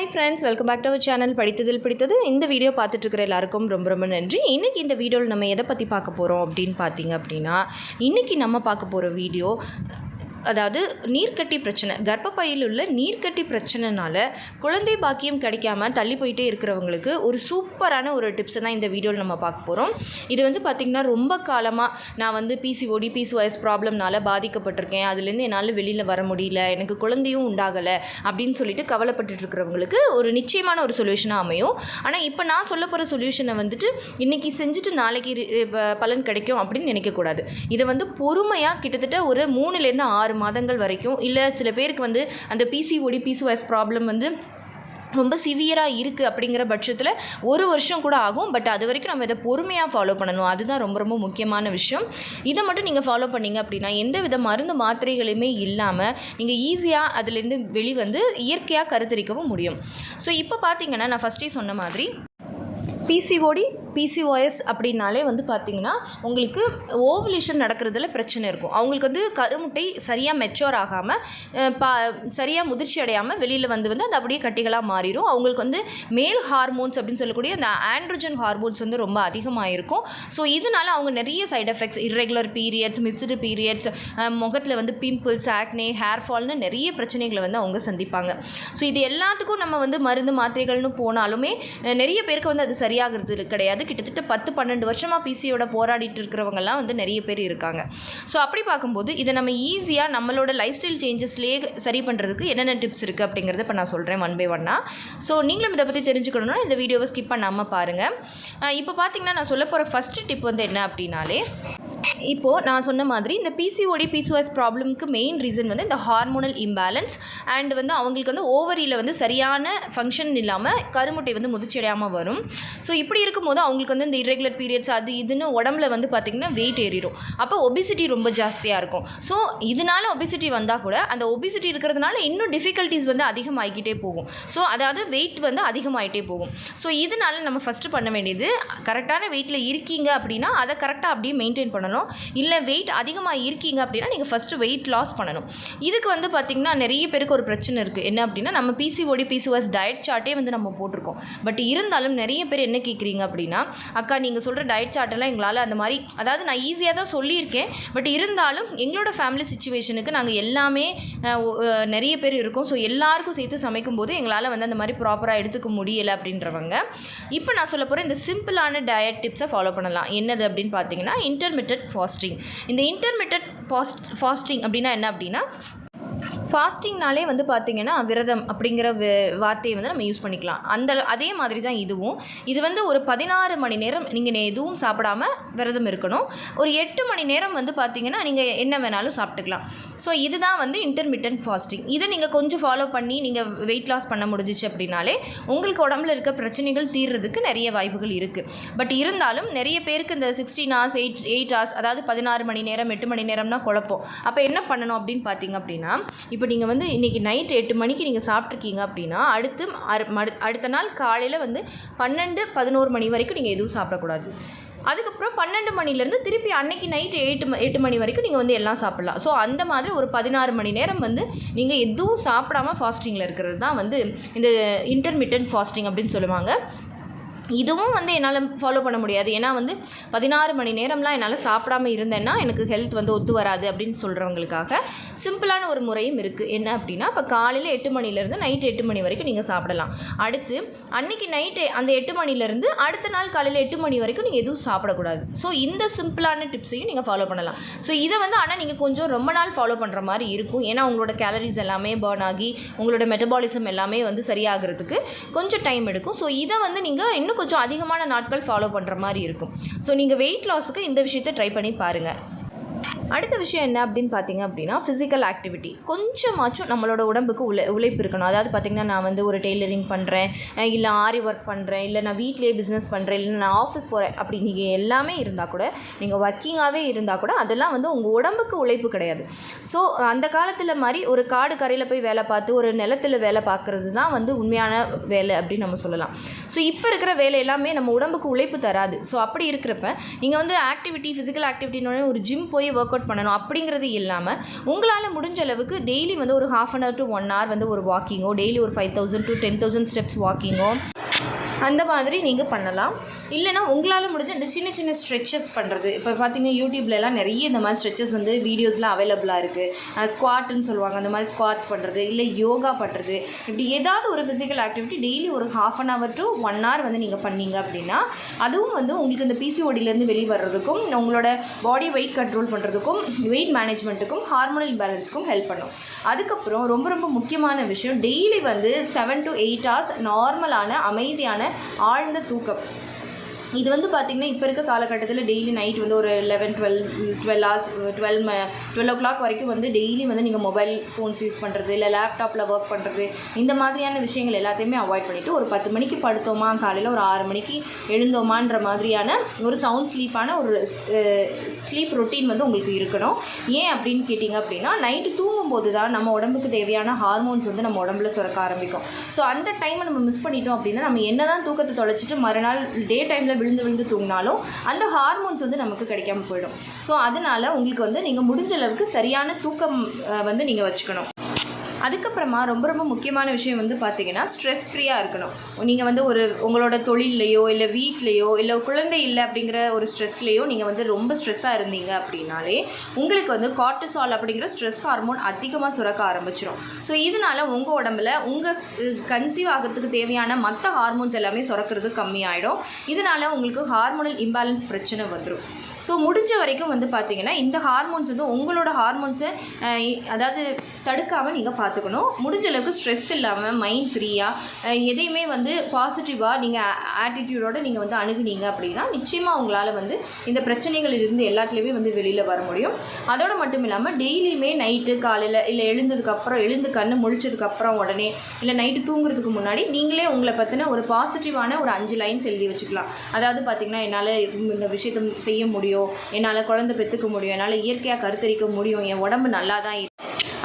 Hi friends welcome back to our channel படித்ததில் பிடித்தது. இந்த வீடியோ பார்த்துட்டு இருக்கிற எல்லாருக்கும் ரொம்ப ரொம்ப நன்றி. இன்றைக்கி இந்த வீடியோவில் நம்ம எதை பற்றி பார்க்க போகிறோம் அப்படின்னு பார்த்தீங்க அப்படின்னா இன்றைக்கி நம்ம பார்க்க போகிற வீடியோ அதாவது நீர்க்கட்டி பிரச்சனை. கர்ப்பப்பையில் உள்ள நீர்க்கட்டி பிரச்சனைனால குழந்தை பாக்கியம் கிடைக்காம தள்ளி போயிட்டே இருக்கிறவங்களுக்கு ஒரு சூப்பரான ஒரு டிப்ஸை தான் இந்த வீடியோவில் நம்ம பார்க்க போகிறோம் இது வந்து பார்த்திங்கன்னா ரொம்ப காலமாக நான் வந்து பிசிஓடி பிசிஓஎஸ் ப்ராப்ளம்னால பாதிக்கப்பட்டிருக்கேன். அதுலேருந்து என்னால் வெளியில் வர முடியல எனக்கு குழந்தையும் உண்டாகலை அப்படின்னு சொல்லிட்டு கவலைப்பட்டுட்டு இருக்கிறவங்களுக்கு ஒரு நிச்சயமான ஒரு சொல்யூஷனாக அமையும். ஆனால் இப்போ நான் சொல்ல போகிற சொல்யூஷனை வந்துட்டு இன்றைக்கி செஞ்சுட்டு நாளைக்கு ரி- ப- பலன் கிடைக்கும் அப்படின்னு நினைக்கக்கூடாது. இதை வந்து பொறுமையாக கிட்டத்தட்ட ஒரு மூணுலேருந்து ஆறு மாதங்கள் வரைக்கும். இல்லை சில பேருக்கு வந்து அந்த பிசிஓடி பிசிஓஎஸ் ப்ராப்ளம் வந்து ரொம்ப சிவியராக இருக்குது அப்படிங்கிற பட்சத்தில் ஒரு வருஷம் கூட ஆகும். பட் அது வரைக்கும் நம்ம இதை பொறுமையாக ஃபாலோ பண்ணணும். அதுதான் ரொம்ப ரொம்ப முக்கியமான விஷயம். இதை மட்டும் நீங்கள் ஃபாலோ பண்ணீங்க அப்படின்னா எந்த வித மருந்து மாத்திரைகளுமே இல்லாமல் நீங்கள் ஈஸியாக அதுலேருந்து வெளிவந்து இயற்கையாக கருத்தரிக்கவும் முடியும். ஸோ இப்போ பார்த்தீங்கன்னா நான் ஃபஸ்ட்டே சொன்ன மாதிரி பிசிஓடி பிசிஓஎஸ் அப்படின்னாலே வந்து பார்த்திங்கன்னா உங்களுக்கு ஓவலேஷன் நடக்கிறதுல பிரச்சனை இருக்கும். அவங்களுக்கு வந்து கருமுட்டை சரியாக மெச்சோர் ஆகாமல் பா சரியாக முதிர்ச்சி அடையாமல் வெளியில் வந்து வந்து அது அப்படியே கட்டிகளாக மாறிடும் அவங்களுக்கு வந்து மேல் ஹார்மோன்ஸ் அப்படின்னு சொல்லக்கூடிய அந்த ஆண்ட்ரஜன் ஹார்மோன்ஸ் வந்து ரொம்ப அதிகமாக இருக்கும் ஸோ இதனால அவங்க நிறைய side effects irregular periods missed periods முகத்தில் வந்து பிம்பிள்ஸ் ஆக்னே ஹேர் ஃபால்னு நிறைய பிரச்சனைகளை வந்து அவங்க சந்திப்பாங்க. ஸோ இது எல்லாத்துக்கும் நம்ம வந்து மருந்து மாத்திரைகள்னு போனாலுமே நிறைய பேருக்கு வந்து அது சரியாகிறது கிடையாது. கிட்டத்தட்ட பத்து பன்னெண்டு வருஷமாக பிசியோட போராடிட்டு இருக்கிறவங்கலாம் வந்து நிறைய பேர் இருக்காங்க. ஸோ அப்படி பார்க்கும்போது இதை நம்ம ஈஸியாக நம்மளோட லைஃப் ஸ்டைல் சேஞ்சஸ்லேயே சரி பண்ணுறதுக்கு என்னென்ன டிப்ஸ் இருக்குது அப்படிங்கிறத இப்போ நான் சொல்கிறேன் ஒன் பை ஒன்னாக ஸோ நீங்களும் இதை பற்றி தெரிஞ்சுக்கணும்னா இந்த வீடியோவை ஸ்கிப் பண்ணாமல் பாருங்கள் இப்போ பார்த்தீங்கன்னா நான் சொல்ல போகிற ஃபஸ்ட்டு டிப் வந்து என்ன அப்படின்னாலே இப்போது நான் சொன்ன மாதிரி இந்த பிசிஓடி பிசிஓஎஸ் ப்ராப்ளம்க்கு மெயின் ரீசன் வந்து இந்த ஹார்மோனல் இம்பேலன்ஸ் அண்ட் வந்து அவங்களுக்கு வந்து ஓவரியில் வந்து சரியான ஃபங்க்ஷன் இல்லாமல் கருமுட்டை வந்து முதிச்சடையாமல் வரும். ஸோ இப்படி இருக்கும்போது அவங்களுக்கு வந்து இந்த இரெகுலர் பீரியட்ஸ் அது இதுன்னு உடம்புல வந்து பார்த்திங்கன்னா வெயிட் ஏறிடும். அப்போ ஒபிசிட்டி ரொம்ப ஜாஸ்தியாக இருக்கும். ஸோ இதனால ஒபிசிட்டி வந்தால் கூட அந்த ஒபிசிட்டி இருக்கிறதுனால இன்னும் டிஃபிகல்ட்டிஸ் வந்து அதிகமாகிக்கிட்டே போகும். ஸோ அதாவது வெயிட் வந்து அதிகமாகிட்டே போகும். ஸோ இதனால நம்ம ஃபஸ்ட்டு பண்ண வேண்டியது கரெக்டான வெயிட்டில் இருக்கீங்க அப்படின்னா அதை கரெக்டாக அப்படியே மெயின்டைன் பண்ணணும். இல்லை வெயிட் அதிகமாக இருக்கீங்க அப்படின்னா நீங்கள் ஃபஸ்ட்டு வெயிட் லாஸ் பண்ணணும். இதுக்கு வந்து பார்த்திங்கன்னா நிறைய பேருக்கு ஒரு பிரச்சனை இருக்குது என்ன அப்படின்னா நம்ம பிசிஓடி பிசிஓஎஸ் டயட் சார்ட்டே வந்து நம்ம போட்டிருக்கோம். பட் இருந்தாலும் நிறைய பேர் என்ன கேட்குறீங்க அப்படின்னா அக்கா நீங்கள் சொல்கிற டயட் சார்ட்டெல்லாம் எங்களால் அந்த மாதிரி அதாவது நான் ஈஸியாக தான் சொல்லியிருக்கேன். பட் இருந்தாலும் எங்களோட ஃபேமிலி சுச்சுவேஷனுக்கு நாங்கள் எல்லாமே நிறைய பேர் இருக்கோம். ஸோ எல்லாருக்கும் சேர்த்து சமைக்கும்போது எங்களால் வந்து அந்த மாதிரி ப்ராப்பராக எடுத்துக்க முடியலை அப்படின்றவங்க. இப்போ நான் சொல்ல போகிற இந்த சிம்பிளான டயட் டிப்ஸை ஃபாலோ பண்ணலாம். என்னது அப்படின்னு பார்த்தீங்கன்னா இன்டர்மீடியட் ஃபாஸ்டிங் இந்த இன்டர்மீடியட் ஃபாஸ்ட் ஃபாஸ்டிங் அப்படின்னா என்ன அப்படின்னா ஃபாஸ்டிங்னாலே வந்து பார்த்திங்கன்னா விரதம் அப்படிங்கிற வார்த்தையை வந்து நம்ம யூஸ் பண்ணிக்கலாம். அந்த அதே மாதிரி தான் இதுவும். இது வந்து ஒரு பதினாறு மணி நேரம் நீங்கள் எதுவும் சாப்பிடாம விரதம் இருக்கணும். ஒரு எட்டு மணி நேரம் வந்து பார்த்திங்கன்னா நீங்கள் என்ன வேணாலும் சாப்பிட்டுக்கலாம். ஸோ இதுதான் வந்து இன்டர்மீடியன்ட் ஃபாஸ்டிங் இதை நீங்கள் கொஞ்சம் ஃபாலோ பண்ணி நீங்கள் வெயிட் லாஸ் பண்ண முடிஞ்சிச்சு அப்படின்னாலே உங்களுக்கு உடம்புல இருக்க பிரச்சனைகள் தீர்றதுக்கு நிறைய வாய்ப்புகள் இருக்குது பட் இருந்தாலும் நிறைய பேருக்கு இந்த sixteen hours eight eight hours அதாவது பதினாறு மணி நேரம் எட்டு மணி நேரம்னா குழப்பம். அப்போ என்ன பண்ணணும் அப்படின்னு பார்த்தீங்க அப்படின்னா இப்போ நீங்கள் வந்து இன்றைக்கி நைட் எட்டு மணிக்கு நீங்கள் சாப்பிட்ருக்கீங்க அப்படின்னா அடுத்து அடுத்த நாள் காலையில் வந்து பன்னெண்டு பதினோரு மணி வரைக்கும் நீங்கள் எதுவும் சாப்பிடக்கூடாது. அதுக்கப்புறம் பன்னெண்டு மணிலேருந்து திருப்பி அன்னைக்கு நைட்டு எட்டு ம- எட்டு மணி வரைக்கும் நீங்கள் வந்து எல்லாம் சாப்பிட்லாம். ஸோ அந்த மாதிரி ஒரு பதினாறு மணி நேரம் வந்து நீங்கள் எதுவும் சாப்பிடாம ஃபாஸ்டிங்கில் இருக்கிறது தான் வந்து இந்த இன்டர்மீடியன்ட் ஃபாஸ்டிங் அப்படின்னு சொல்லுவாங்க. இதுவும் வந்து என்னால் ஃபாலோ பண்ண முடியாது. ஏன்னா வந்து பதினாறு மணி நேரம்லாம் என்னால் சாப்பிடாம இருந்தேன்னா எனக்கு ஹெல்த் வந்து ஒத்து வராது அப்படின்னு சொல்கிறவங்களுக்காக சிம்பிளான ஒரு முறையும் இருக்குது என்ன அப்படின்னா இப்போ காலையில் எட்டு மணிலேருந்து நைட் எட்டு மணி வரைக்கும் நீங்கள் சாப்பிடலாம். அடுத்து அன்னைக்கு நைட்டு அந்த எட்டு மணிலேருந்து அடுத்த நாள் காலையில் எட்டு மணி வரைக்கும் நீங்கள் எதுவும் சாப்பிடக்கூடாது. ஸோ இந்த சிம்பிளான டிப்ஸையும் நீங்கள் ஃபாலோ பண்ணலாம். ஸோ இதை வந்து ஆனால் நீங்கள் கொஞ்சம் ரொம்ப நாள் ஃபாலோ பண்ணுற மாதிரி இருக்கும். ஏன்னா உங்களோட கேலரிஸ் எல்லாமே பர்ன் ஆகி உங்களோட மெட்டபாலிசம் எல்லாமே வந்து சரியாகிறதுக்கு கொஞ்சம் டைம் எடுக்கும். ஸோ இதை வந்து நீங்கள் இன்னும் கொஞ்சம் அதிகமான நாட்கள் ஃபாலோ பண்ணுற மாதிரி இருக்கும். ஸோ நீங்கள் வெயிட் லாஸுக்கு இந்த விஷயத்தை ட்ரை பண்ணி பாருங்கள் அடுத்த விஷயம் என்ன அப்படின்னு பார்த்தீங்க அப்படின்னா ஃபிசிக்கல் ஆக்டிவிட்டி கொஞ்சமாச்சும் நம்மளோட உடம்புக்கு உழை உழைப்பு இருக்கணும். அதாவது பார்த்திங்கன்னா நான் வந்து ஒரு டெய்லரிங் பண்ணுறேன் இல்லை ஆரி ஒர்க் பண்ணுறேன் இல்லை நான் வீட்டிலேயே பிஸ்னஸ் பண்ணுறேன் இல்லை நான் ஆஃபீஸ் போகிறேன் அப்படி நீங்கள் எல்லாமே இருந்தால் கூட நீங்கள் ஒர்க்கிங்காகவே இருந்தால் கூட அதெல்லாம் வந்து உங்கள் உடம்புக்கு உழைப்பு கிடையாது. ஸோ அந்த காலத்தில் மாதிரி ஒரு காடு கரையில் போய் வேலை பார்த்து ஒரு நிலத்தில் வேலை பார்க்குறது தான் வந்து உண்மையான வேலை அப்படின்னு நம்ம சொல்லலாம். ஸோ இப்போ இருக்கிற வேலை எல்லாமே நம்ம உடம்புக்கு உழைப்பு தராது. ஸோ அப்படி இருக்கிறப்ப நீங்கள் வந்து ஆக்டிவிட்டி ஃபிசிக்கல் ஆக்டிவிட்டின்னு ஒரு ஜிம் போய் ஒர்க் ஒர்க் அவுட் பண்ணணும் அப்படிங்கிறது இல்லாமல் உங்களால் முடிஞ்ச அளவுக்கு டெய்லி வந்து ஒரு half an hour to one hour வந்து ஒரு வாக்கிங்கோ டெய்லி ஒரு five thousand to ten thousand steps வாக்கிங்கோ அந்த மாதிரி நீங்கள் பண்ணலாம். இல்லைனா உங்களால் முடிஞ்ச இந்த சின்ன சின்ன ஸ்ட்ரெச்சஸ் பண்ணுறது இப்போ பார்த்தீங்கன்னா யூடியூப்லலாம் நிறைய இந்த மாதிரி ஸ்ட்ரெச்சஸ் வந்து வீடியோஸ்லாம் அவைலபிளாக இருக்குது ஸ்குவாட்டுன்னு சொல்லுவாங்க அந்த மாதிரி ஸ்குவாட்ஸ் பண்ணுறது இல்லை யோகா பண்ணுறது இப்படி ஏதாவது ஒரு ஃபிசிக்கல் ஆக்டிவிட்டி டெய்லி ஒரு half an hour to one hour வந்து நீங்கள் பண்ணீங்க அப்படின்னா அதுவும் வந்து உங்களுக்கு இந்த பிசிஓடியிலேருந்து வெளியே வர்றதுக்கும் உங்களோட பாடி வெயிட் கண்ட்ரோல் பண்ணுறதுக்கும் வெயிட் மேனேஜ்மெண்ட்டுக்கும் ஹார்மோனல் பேலன்ஸுக்கும் ஹெல்ப் பண்ணும். அதுக்கப்புறம் ரொம்ப ரொம்ப முக்கியமான விஷயம் டெய்லி வந்து செவன் டு எயிட் ஹவர்ஸ் நார்மலான அமைதியான ஆழ்ந்த தூக்கம். இது வந்து பார்த்திங்கன்னா இப்போ இருக்க காலகட்டத்தில் டெய்லி நைட் வந்து ஒரு eleven twelve twelve hours twelve twelve o'clock வரைக்கும் வந்து டெய்லி வந்து நீங்கள் மொபைல் ஃபோன்ஸ் யூஸ் பண்ணுறது இல்லை லேப்டாப்பில் ஒர்க் பண்ணுறது இந்த மாதிரியான விஷயங்கள் எல்லாத்தையுமே அவாய்ட் பண்ணிவிட்டு ஒரு பத்து மணிக்கு படுத்தோமா காலையில் ஒரு ஆறு மணிக்கு எழுந்தோமான்ற மாதிரியான ஒரு சவுண்ட் ஸ்லீப்பான ஒரு ஸ்லீப் ரொட்டீன் வந்து உங்களுக்கு இருக்கணும். ஏன் அப்படின்னு கேட்டிங்க அப்படின்னா நைட்டு தூங்கும்போது தான் நம்ம உடம்புக்கு தேவையான ஹார்மோன்ஸ் வந்து நம்ம உடம்புல சுரக்க ஆரம்பிக்கும். ஸோ அந்த டைமை நம்ம மிஸ் பண்ணிட்டோம் அப்படின்னா நம்ம என்ன தான் தூக்கத்தை தொலைச்சிட்டு மறுநாள் டே டைமில் விழுந்து விழுந்து தூங்கினாலும் அந்த ஹார்மோன்ஸ் வந்து நமக்கு கிடைக்காம போயிடும். ஸோ அதனால் உங்களுக்கு வந்து நீங்கள் முடிஞ்ச அளவுக்கு சரியான தூக்கம் வந்து நீங்கள் வச்சுக்கணும். அதுக்கப்புறமா ரொம்ப ரொம்ப முக்கியமான விஷயம் வந்து பார்த்தீங்கன்னா ஸ்ட்ரெஸ் ஃப்ரீயாக இருக்கணும். நீங்கள் வந்து ஒரு உங்களோட தொழில்லையோ இல்லை வீட்லேயோ இல்லை குழந்தை இல்லை அப்படிங்கிற ஒரு ஸ்ட்ரெஸ்லேயோ நீங்கள் வந்து ரொம்ப ஸ்ட்ரெஸ்ஸாக இருந்தீங்க அப்படின்னாலே உங்களுக்கு வந்து கார்டிசால் அப்படிங்கிற ஸ்ட்ரெஸ் ஹார்மோன் அதிகமாக சுரக்க ஆரம்பிச்சிடும் ஸோ இதனால் உங்கள் உடம்புல உங்கள் கன்சீவ் ஆகிறதுக்கு தேவையான மற்ற ஹார்மோன்ஸ் எல்லாமே சுரக்கிறது கம்மியாயிடும். இதனால் உங்களுக்கு ஹார்மோனல் இம்பேலன்ஸ் பிரச்சனை வந்துடும் ஸோ முடிஞ்ச வரைக்கும் வந்து பார்த்தீங்கன்னா இந்த ஹார்மோன்ஸ் வந்து உங்களோட ஹார்மோன்ஸை அதாவது தடுக்காமல் நீங்கள் பார்த்துக்கணும் முடிஞ்ச அளவுக்கு ஸ்ட்ரெஸ் இல்லாமல் மைண்ட் ஃப்ரீயாக எதையுமே வந்து பாசிட்டிவாக நீங்கள் ஆட்டிடியூடோடு நீங்கள் வந்து அணுகுனீங்க அப்படின்னா நிச்சயமாக உங்களால் வந்து இந்த பிரச்சனைகள் இருந்து எல்லாத்துலேயுமே வந்து வெளியில் வர முடியும். அதோடு மட்டும் இல்லாமல் டெய்லியுமே நைட்டு காலையில் இல்லை எழுந்ததுக்கப்புறம் எழுந்து கண்ணு முழிச்சதுக்கப்புறம் உடனே இல்லை நைட்டு தூங்குறதுக்கு முன்னாடி நீங்களே உங்களை பற்றின ஒரு பாசிட்டிவான ஒரு அஞ்சு லைன்ஸ் எழுதி வச்சுக்கலாம். அதாவது பார்த்திங்கன்னா என்னால் இந்த விஷயத்தை செய்ய முடியும். என்னால் குழந்தை பெற்றுக்க முடியும் என்னால் இயற்கையாக கருத்தரிக்க முடியும் என் உடம்பு நல்லா தான்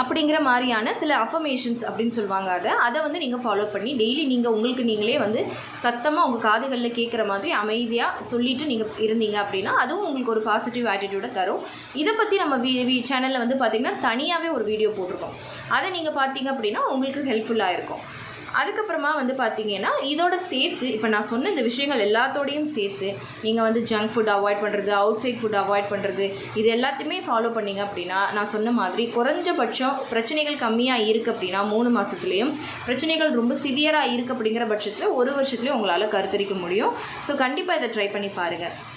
அப்படிங்கிற மாதிரியான சில அஃபர்மேஷன்ஸ் அப்படின்னு சொல்லுவாங்க அதை. அதை வந்து நீங்கள் ஃபாலோ பண்ணி டெய்லி நீங்கள் உங்களுக்கு நீங்களே வந்து சத்தமாக உங்கள் காதுகளில் கேட்குற மாதிரி அமைதியாக சொல்லிவிட்டு நீங்கள் இருந்தீங்க அப்படின்னா அதுவும் உங்களுக்கு ஒரு பாசிட்டிவ் ஆட்டிடியூடை தரும். இதை பற்றி நம்ம வீ வீ சேனலில் வந்து பார்த்திங்கன்னா தனியாகவே ஒரு வீடியோ போட்டிருக்கோம். அதை நீங்கள் பார்த்தீங்க அப்படின்னா உங்களுக்கு ஹெல்ப்ஃபுல்லாக இருக்கும். அதுக்கப்புறமா வந்து பார்த்தீங்கன்னா இதோட சேர்த்து இப்போ நான் சொன்ன இந்த விஷயங்கள் எல்லாத்தோடையும் சேர்த்து நீங்கள் வந்து ஜங்க் ஃபுட் அவாய்ட் பண்ணுறது அவுட் சைட் ஃபுட் அவாய்ட் பண்ணுறது இது எல்லாத்தையுமே ஃபாலோ பண்ணீங்க அப்படின்னா நான் சொன்ன மாதிரி குறைஞ்சபட்சம் பிரச்சனைகள் கம்மியாக இருக்குது அப்படின்னா மூணு மாதத்துலேயும் பிரச்சனைகள் ரொம்ப சிவியராக இருக்குது அப்படிங்கிற பட்சத்தில் ஒரு வருஷத்துலேயும் உங்களால் கருத்தரிக்க முடியும். ஸோ கண்டிப்பாக இதை ட்ரை பண்ணி பாருங்கள்